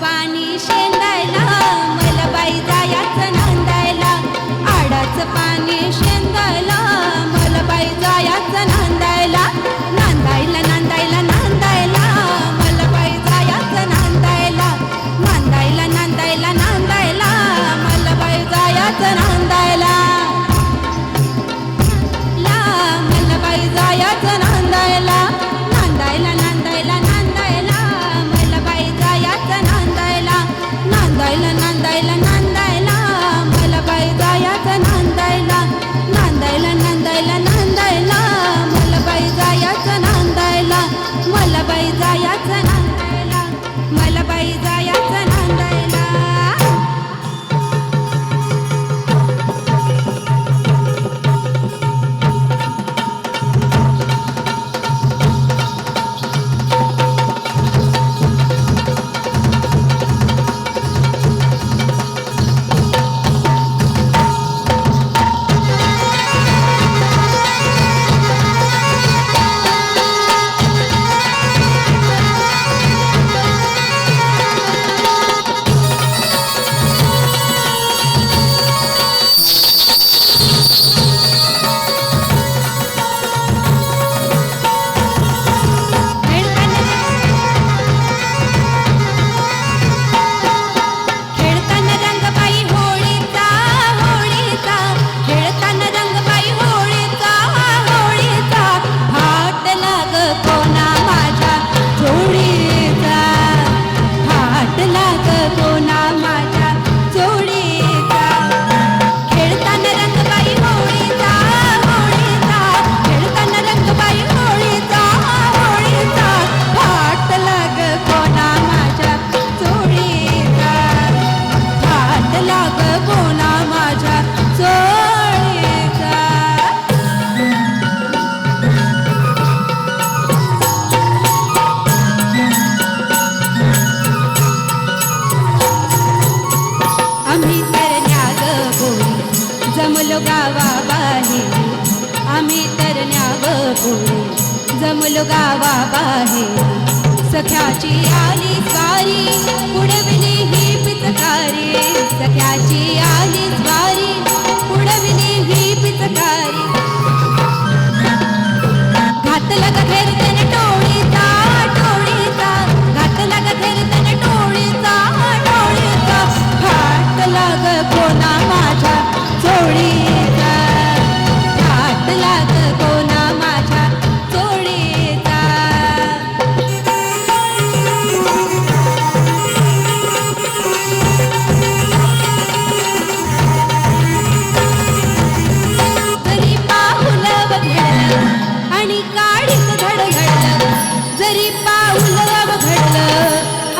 पाणी शेंदायला मला बाई जायाचं नांदायला. आडाचं पाणी शेंदायला मला बाई जायाचं नांदायला. गावा बाहेर. आम्ही तर न्याग पोरी जमलो गावा बाहेर. सख्याची आली वारी पुढविली ही पितकारी सख्याची आली वारी पुढविली ही पितकारी घातलं का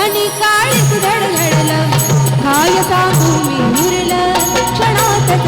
आणि काळीच धडधडलं काय सांगू मी मुरलं क्षणातच